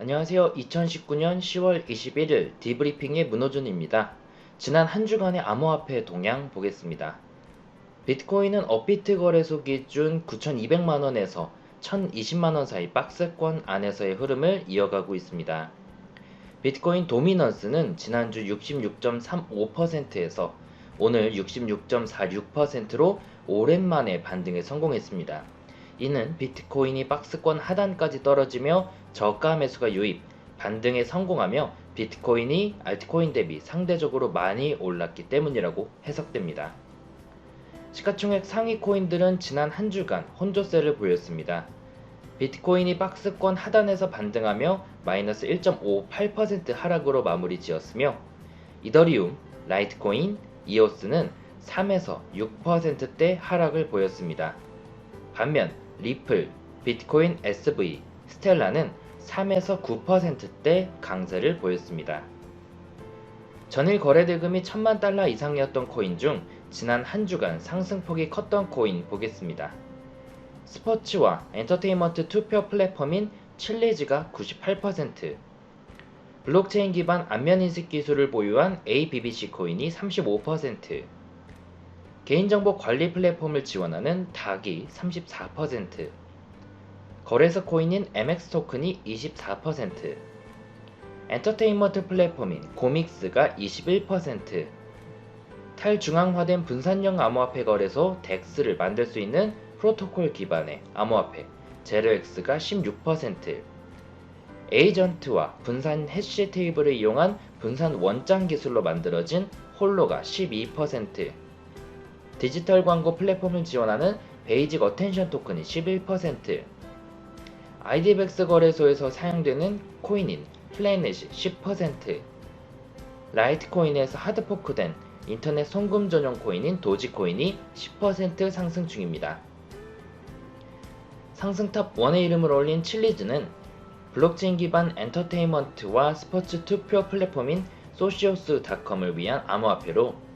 안녕하세요. 2019년 10월 21일 디브리핑의 문호준입니다. 지난 한 주간의 암호화폐 동향 보겠습니다. 비트코인은 업비트 거래소 기준 9,200만원에서 1,020만원 사이 박스권 안에서의 흐름을 이어가고 있습니다. 비트코인 도미넌스는 지난주 66.35%에서 오늘 66.46%로 오랜만에 반등에 성공했습니다. 이는 비트코인이 박스권 하단까지 떨어지며 저가 매수가 유입, 반등에 성공하며 비트코인이 알트코인 대비 상대적으로 많이 올랐기 때문이라고 해석됩니다. 시가총액 상위 코인들은 지난 한 주간 혼조세를 보였습니다. 비트코인이 박스권 하단에서 반등하며 마이너스 1.58% 하락으로 마무리 지었으며 이더리움, 라이트코인, 이오스는 3에서 6%대 하락을 보였습니다. 반면 리플, 비트코인 SV, 스텔라는 3에서 9%대 강세를 보였습니다. 전일 거래 대금이 1000만 달러 이상이었던 코인 중 지난 한 주간 상승폭이 컸던 코인 보겠습니다. 스포츠와 엔터테인먼트 투표 플랫폼인 칠리즈가 98%, 블록체인 기반 안면 인식 기술을 보유한 ABBC 코인이 35%, 개인정보 관리 플랫폼을 지원하는 닭이 34%, 거래소 코인인 MX 토큰이 24%, 엔터테인먼트 플랫폼인 고믹스가 21%, 탈중앙화된 분산형 암호화폐 거래소 덱스를 만들 수 있는 프로토콜 기반의 암호화폐 제르엑스가 16%, 에이전트와 분산 해시 테이블을 이용한 분산 원장 기술로 만들어진 홀로가 12%, 디지털 광고 플랫폼을 지원하는 베이직 어텐션 토큰이 11%, 아이디백스 거래소에서 사용되는 코인인 플래닛이 10%, 라이트코인에서 하드포크된 인터넷 송금 전용 코인인 도지코인이 10% 상승 중입니다. 상승 탑 1의 이름을 올린 칠리즈는 블록체인 기반 엔터테인먼트와 스포츠 투표 플랫폼인 소시오스닷컴을 위한 암호화폐로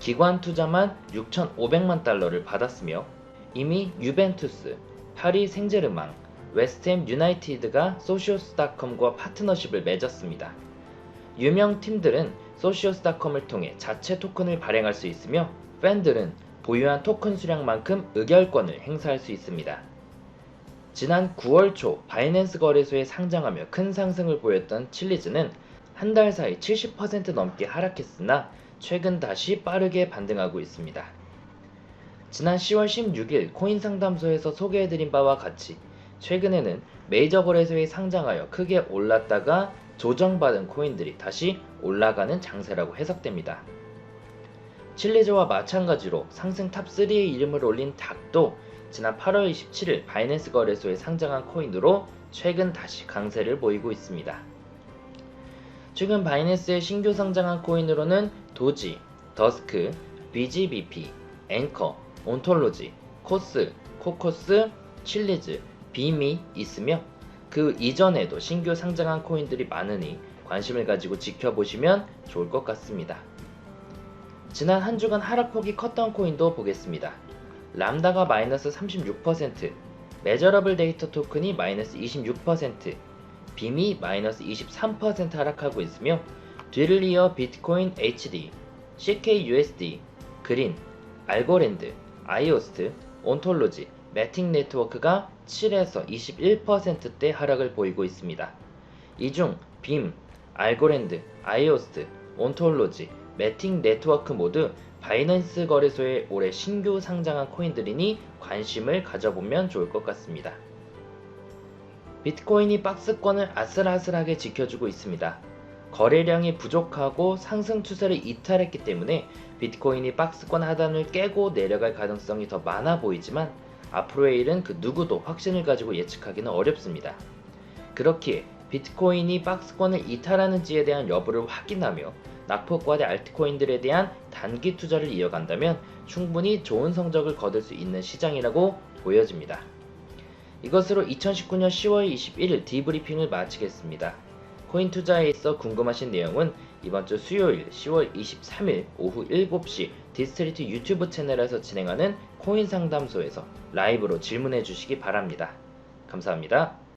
기관 투자만 6,500만 달러를 받았으며 이미 유벤투스, 파리 생제르망, 웨스트햄 유나이티드가 소시오스닷컴과 파트너십을 맺었습니다. 유명 팀들은 소시오스닷컴을 통해 자체 토큰을 발행할 수 있으며 팬들은 보유한 토큰 수량만큼 의결권을 행사할 수 있습니다. 지난 9월 초 바이낸스 거래소에 상장하며 큰 상승을 보였던 칠리즈는 한 달 사이 70% 넘게 하락했으나 최근 다시 빠르게 반등하고 있습니다. 지난 10월 16일 코인 상담소에서 소개해드린 바와 같이 최근에는 메이저 거래소에 상장하여 크게 올랐다가 조정받은 코인들이 다시 올라가는 장세라고 해석됩니다. 칠리즈와 마찬가지로 상승 탑3의 이름을 올린 닥도 지난 8월 27일 바이낸스 거래소에 상장한 코인으로 최근 다시 강세를 보이고 있습니다. 최근 바이낸스에 신규 상장한 코인으로는 도지, 더스크, BGBP, 앵커, 온톨로지, 코스, 코코스, 칠리즈, 빔이 있으며 그 이전에도 신규 상장한 코인들이 많으니 관심을 가지고 지켜보시면 좋을 것 같습니다. 지난 한 주간 하락폭이 컸던 코인도 보겠습니다. 람다가 마이너스 36%, 메저러블 데이터 토큰이 마이너스 26%, 빔이 마이너스 23% 하락하고 있으며 뒤를 이어 비트코인 HD, CKUSD, 그린, 알고랜드, 아이오스트, 온톨로지, 매틱 네트워크가 7에서 21%대 하락을 보이고 있습니다. 이 중 빔, 알고랜드, 아이오스트, 온톨로지, 매틱 네트워크 모두 바이낸스 거래소에 올해 신규 상장한 코인들이니 관심을 가져보면 좋을 것 같습니다. 비트코인이 박스권을 아슬아슬하게 지켜주고 있습니다. 거래량이 부족하고 상승 추세를 이탈했기 때문에 비트코인이 박스권 하단을 깨고 내려갈 가능성이 더 많아 보이지만 앞으로의 일은 그 누구도 확신을 가지고 예측하기는 어렵습니다. 그렇기에 비트코인이 박스권을 이탈하는지에 대한 여부를 확인하며 낙폭과대 알트코인들에 대한 단기 투자를 이어간다면 충분히 좋은 성적을 거둘 수 있는 시장이라고 보여집니다. 이것으로 2019년 10월 21일 디브리핑을 마치겠습니다. 코인 투자에 있어 궁금하신 내용은 이번 주 수요일 10월 23일 오후 7시 디스트리트 유튜브 채널에서 진행하는 코인 상담소에서 라이브로 질문해 주시기 바랍니다. 감사합니다.